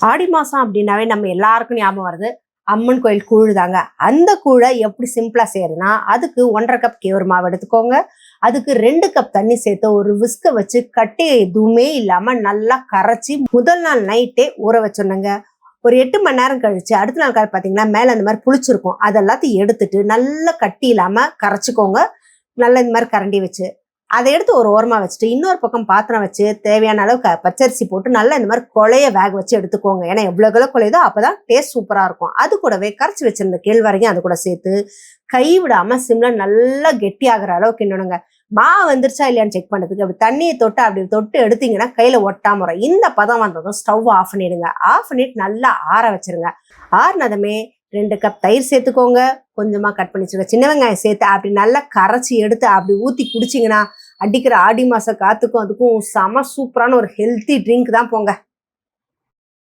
ஆடி மாதம் அப்படின்னாவே நம்ம எல்லாருக்கும் ஞாபகம் வருது. அம்மன் கோயில் கூழ் தாங்க அந்த கூழை எப்படி சிம்பிளாக செய்யறதுன்னா அதுக்கு ஒன்றரை கப் கேவர் மாவு எடுத்துக்கோங்க. அதுக்கு ரெண்டு கப் தண்ணி சேர்த்து ஒரு விஸ்கை வச்சு கட்டி எதுவுமே இல்லாமல் நல்லா கரைச்சி முதல் நாள் நைட்டே ஊற வச்சிடணுங்க. ஒரு எட்டு மணி நேரம் கழிச்சு அடுத்த நாள் காலை பார்த்தீங்கன்னா மேலே அந்த மாதிரி புளிச்சிருக்கும். அதெல்லாத்தையும் எடுத்துட்டு நல்லா கட்டி இல்லாமல் கரைச்சிக்கோங்க. நல்லா இந்த மாதிரி கரண்டி வச்சு. அதை எடுத்து ஒரு ஓரமாக வச்சுட்டு இன்னொரு பக்கம் பாத்திரம் வச்சு தேவையான அளவுக்கு பச்சரிசி போட்டு நல்லா இந்த மாதிரி கொலைய வேக வச்சு எடுத்துக்கோங்க. ஏன்னா எவ்வளோ கிலோ அப்போ தான் டேஸ்ட் சூப்பராக இருக்கும். அது கூடவே கரைச்சி வச்சிருந்த கேழ்வரையும் அது கூட சேர்த்து கை விடாமல் சிம்ல நல்லா கெட்டியாகிற அளவுக்கு கிண்டணுங்க மாவு வந்துருச்சா இல்லையான்னு செக் பண்ணுறதுக்கு அப்படி தண்ணியை தொட்டு அப்படி தொட்டு எடுத்தீங்கன்னா கையில் ஒட்டாம வரும். இந்த பதம் வந்ததும் ஸ்டவ் ஆஃப் பண்ணிடுங்க. ஆஃப் பண்ணிட்டு நல்லா ஆற வச்சிருங்க. ஆறுனதுமே ரெண்டு கப் தயிர் சேர்த்துக்கோங்க. கொஞ்சமாக கட் பண்ணி வச்சுருங்க. சின்ன வெங்காயம் சேர்த்து அப்படி நல்லா கரைச்சி எடுத்து அப்படி ஊற்றி குடிச்சிங்கன்னா அடிக்கிற ஆடி மாச காத்துக்கும் அதுக்கும் செம சூப்பரான ஒரு ஹெல்த்தி ட்ரிங்க் தான் போங்க.